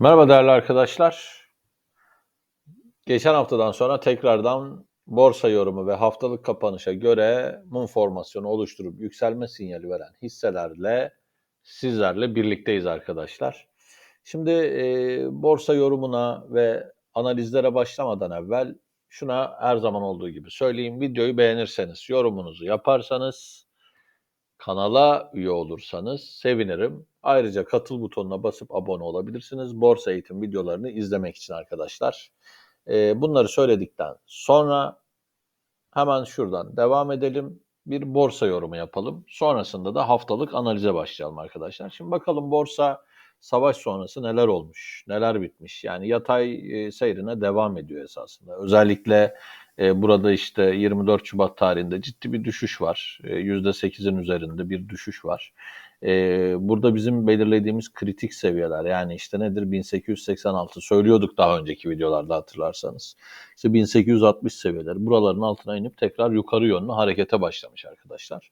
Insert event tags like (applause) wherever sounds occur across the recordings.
Merhaba değerli arkadaşlar. Geçen haftadan sonra tekrardan borsa yorumu ve haftalık kapanışa göre mum formasyonu oluşturup yükselme sinyali veren hisselerle sizlerle birlikteyiz arkadaşlar. Şimdi e, borsa yorumuna ve analizlere başlamadan evvel şuna her zaman olduğu gibi söyleyeyim. Videoyu beğenirseniz, yorumunuzu yaparsanız, kanala üye olursanız sevinirim. Ayrıca katıl butonuna basıp abone olabilirsiniz. Borsa eğitim videolarını izlemek için arkadaşlar. Ee, bunları söyledikten sonra hemen şuradan devam edelim. Bir borsa yorumu yapalım. Sonrasında da haftalık analize başlayalım arkadaşlar. Şimdi bakalım borsa savaş sonrası neler olmuş, neler bitmiş. Yani yatay e, seyrine devam ediyor esasında. Özellikle e, burada işte 24 Şubat tarihinde ciddi bir düşüş var. E, %8'in üzerinde bir düşüş var. E, burada bizim belirlediğimiz kritik seviyeler yani işte nedir 1886 söylüyorduk daha önceki videolarda hatırlarsanız. İşte 1860 seviyeleri buraların altına inip tekrar yukarı yönlü harekete başlamış arkadaşlar.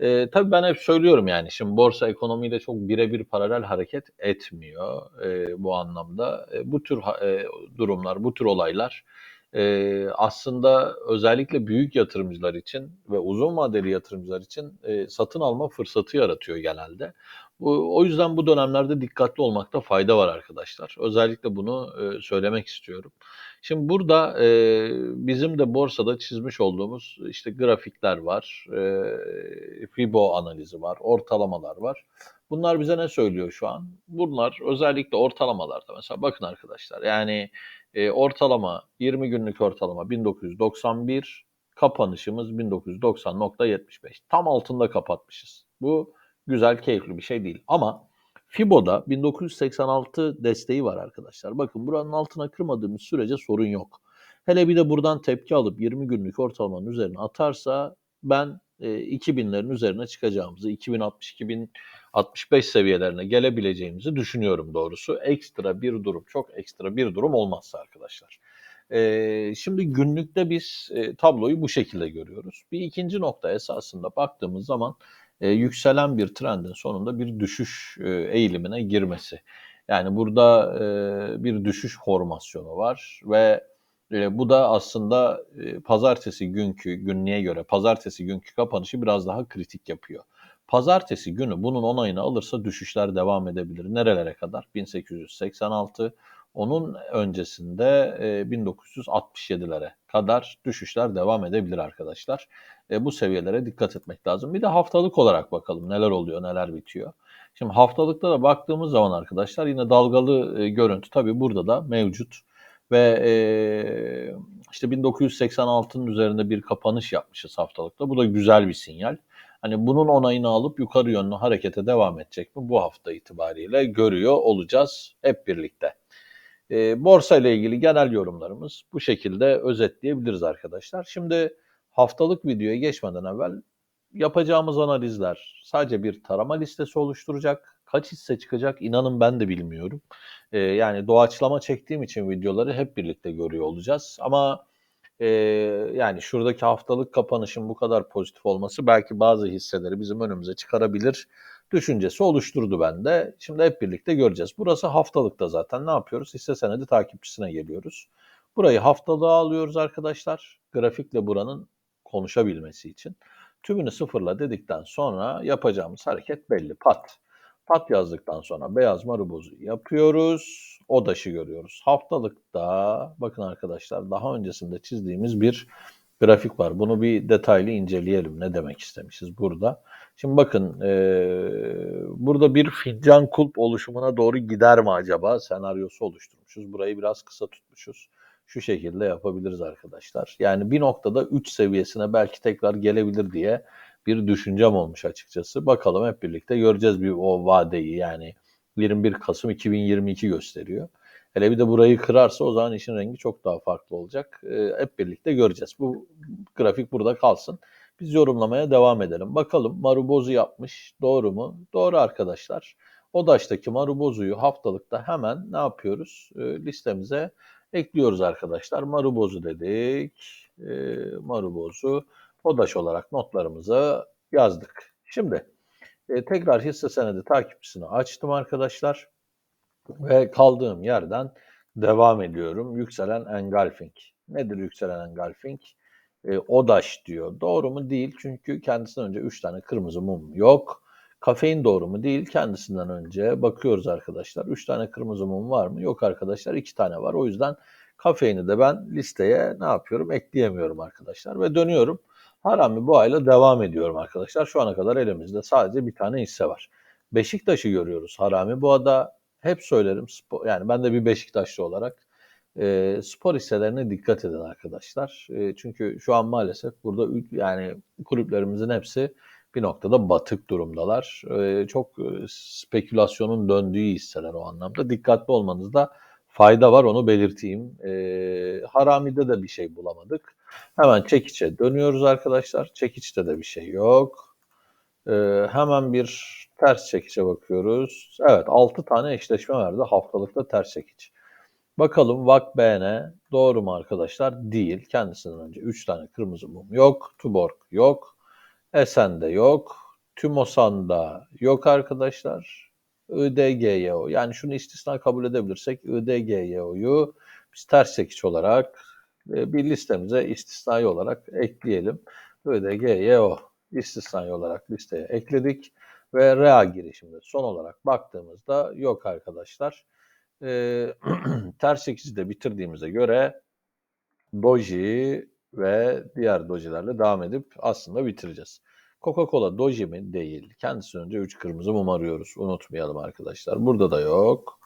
E, tabii ben hep söylüyorum yani şimdi borsa ekonomiyle çok birebir paralel hareket etmiyor e, bu anlamda. E, bu tür e, durumlar, bu tür olaylar e, aslında özellikle büyük yatırımcılar için ve uzun vadeli yatırımcılar için e, satın alma fırsatı yaratıyor genelde. Bu, o yüzden bu dönemlerde dikkatli olmakta fayda var arkadaşlar. Özellikle bunu e, söylemek istiyorum. Şimdi burada e, bizim de borsada çizmiş olduğumuz işte grafikler var, e, Fibo analizi var, ortalamalar var. Bunlar bize ne söylüyor şu an? Bunlar özellikle ortalamalarda mesela bakın arkadaşlar yani e, ortalama 20 günlük ortalama 1991, kapanışımız 1990.75. Tam altında kapatmışız. Bu güzel, keyifli bir şey değil. Ama Fibo'da 1986 desteği var arkadaşlar. Bakın buranın altına kırmadığımız sürece sorun yok. Hele bir de buradan tepki alıp 20 günlük ortalamanın üzerine atarsa ben e, 2000'lerin üzerine çıkacağımızı, 2060-2065 seviyelerine gelebileceğimizi düşünüyorum doğrusu. Ekstra bir durum, çok ekstra bir durum olmazsa arkadaşlar. E, şimdi günlükte biz e, tabloyu bu şekilde görüyoruz. Bir ikinci nokta esasında baktığımız zaman e, yükselen bir trendin sonunda bir düşüş e, eğilimine girmesi. Yani burada e, bir düşüş formasyonu var ve e, bu da aslında e, pazartesi günkü günlüğe göre pazartesi günkü kapanışı biraz daha kritik yapıyor. Pazartesi günü bunun onayını alırsa düşüşler devam edebilir. Nerelere kadar? 1886, onun öncesinde e, 1967'lere kadar düşüşler devam edebilir arkadaşlar. E, bu seviyelere dikkat etmek lazım. Bir de haftalık olarak bakalım neler oluyor, neler bitiyor. Şimdi haftalıkta da baktığımız zaman arkadaşlar yine dalgalı e, görüntü tabii burada da mevcut. Ve e, işte 1986'nın üzerinde bir kapanış yapmışız haftalıkta. Bu da güzel bir sinyal. Hani bunun onayını alıp yukarı yönlü harekete devam edecek mi bu hafta itibariyle görüyor olacağız hep birlikte. E, borsa ile ilgili genel yorumlarımız bu şekilde özetleyebiliriz arkadaşlar. Şimdi haftalık videoya geçmeden evvel yapacağımız analizler sadece bir tarama listesi oluşturacak. Kaç hisse çıkacak inanın ben de bilmiyorum. Ee, yani doğaçlama çektiğim için videoları hep birlikte görüyor olacağız. Ama e, yani şuradaki haftalık kapanışın bu kadar pozitif olması belki bazı hisseleri bizim önümüze çıkarabilir düşüncesi oluşturdu bende. Şimdi hep birlikte göreceğiz. Burası haftalıkta zaten ne yapıyoruz? Hisse senedi takipçisine geliyoruz. Burayı haftalığa alıyoruz arkadaşlar. Grafikle buranın konuşabilmesi için. Tümünü sıfırla dedikten sonra yapacağımız hareket belli. Pat. Pat yazdıktan sonra beyaz marubozu yapıyoruz. Odaşı görüyoruz. Haftalıkta bakın arkadaşlar daha öncesinde çizdiğimiz bir grafik var. Bunu bir detaylı inceleyelim. Ne demek istemişiz burada. Şimdi bakın e, burada bir fincan kulp oluşumuna doğru gider mi acaba senaryosu oluşturmuşuz. Burayı biraz kısa tutmuşuz. Şu şekilde yapabiliriz arkadaşlar. Yani bir noktada 3 seviyesine belki tekrar gelebilir diye bir düşüncem olmuş açıkçası. Bakalım hep birlikte göreceğiz bir o vadeyi yani 21 Kasım 2022 gösteriyor. Hele bir de burayı kırarsa o zaman işin rengi çok daha farklı olacak. E, hep birlikte göreceğiz. Bu grafik burada kalsın. Biz yorumlamaya devam edelim. Bakalım Marubozu yapmış. Doğru mu? Doğru arkadaşlar. Odaş'taki Marubozu'yu haftalıkta hemen ne yapıyoruz? E, listemize ekliyoruz arkadaşlar. Marubozu dedik. E, Marubozu Odaş olarak notlarımızı yazdık. Şimdi e, tekrar hisse senedi takipçisini açtım arkadaşlar. Ve kaldığım yerden devam ediyorum. Yükselen engulfing. Nedir yükselen engulfing? E, ODAŞ diyor. Doğru mu? Değil. Çünkü kendisinden önce 3 tane kırmızı mum yok. Kafein doğru mu? Değil. Kendisinden önce bakıyoruz arkadaşlar. 3 tane kırmızı mum var mı? Yok arkadaşlar. 2 tane var. O yüzden kafeini de ben listeye ne yapıyorum? Ekleyemiyorum arkadaşlar. Ve dönüyorum. Harami bu ayla devam ediyorum arkadaşlar. Şu ana kadar elimizde sadece bir tane hisse var. Beşiktaş'ı görüyoruz Harami. Bu ada hep söylerim. Spor, yani ben de bir Beşiktaşlı olarak e, spor hisselerine dikkat edin arkadaşlar. E, çünkü şu an maalesef burada yani kulüplerimizin hepsi bir noktada batık durumdalar. E, çok spekülasyonun döndüğü hisseler o anlamda. Dikkatli olmanızda fayda var onu belirteyim. E, Harami'de de bir şey bulamadık. Hemen çekiçe dönüyoruz arkadaşlar. Çekiçte de bir şey yok. E, hemen bir ters çekiçe bakıyoruz. Evet 6 tane eşleşme verdi haftalıkta ters çekiç. Bakalım Vakbene doğru mu arkadaşlar? Değil. Kendisinden önce 3 tane kırmızı mum yok. Tuborg yok. Esen'de yok. Tümosan'da yok arkadaşlar. IDGYO yani şunu istisna kabul edebilirsek IDGYO'yu biz ters çekiç olarak e, bir listemize istisnai olarak ekleyelim. IDGYO istisnai olarak listeye ekledik ve REA girişimde son olarak baktığımızda yok arkadaşlar. E, (clears throat) ters çekici de bitirdiğimize göre Doji ve diğer dojilerle devam edip aslında bitireceğiz. Coca-Cola doji mi? Değil. Kendisi önce 3 kırmızı mum arıyoruz. Unutmayalım arkadaşlar. Burada da yok.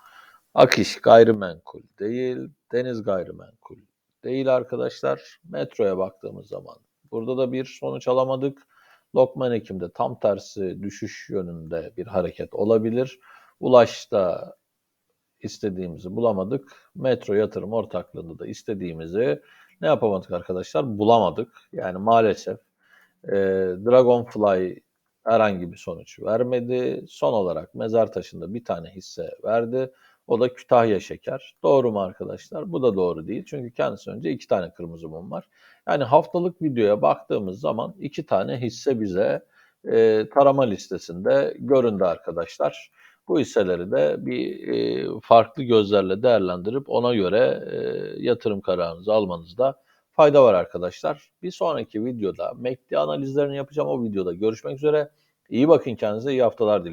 Akış gayrimenkul değil. Deniz gayrimenkul değil arkadaşlar. Metroya baktığımız zaman burada da bir sonuç alamadık. Lokman Ekim'de tam tersi düşüş yönünde bir hareket olabilir. Ulaş'ta istediğimizi bulamadık. Metro yatırım ortaklığında da istediğimizi ne yapamadık arkadaşlar? Bulamadık. Yani maalesef e, Dragonfly herhangi bir sonuç vermedi. Son olarak mezar taşında bir tane hisse verdi. O da Kütahya Şeker. Doğru mu arkadaşlar? Bu da doğru değil. Çünkü kendisi önce iki tane kırmızı mum var. Yani haftalık videoya baktığımız zaman iki tane hisse bize e, tarama listesinde göründü arkadaşlar. Bu hisseleri de bir e, farklı gözlerle değerlendirip ona göre e, yatırım kararınızı almanızda fayda var arkadaşlar. Bir sonraki videoda MACD analizlerini yapacağım. O videoda görüşmek üzere. İyi bakın kendinize, iyi haftalar dilerim.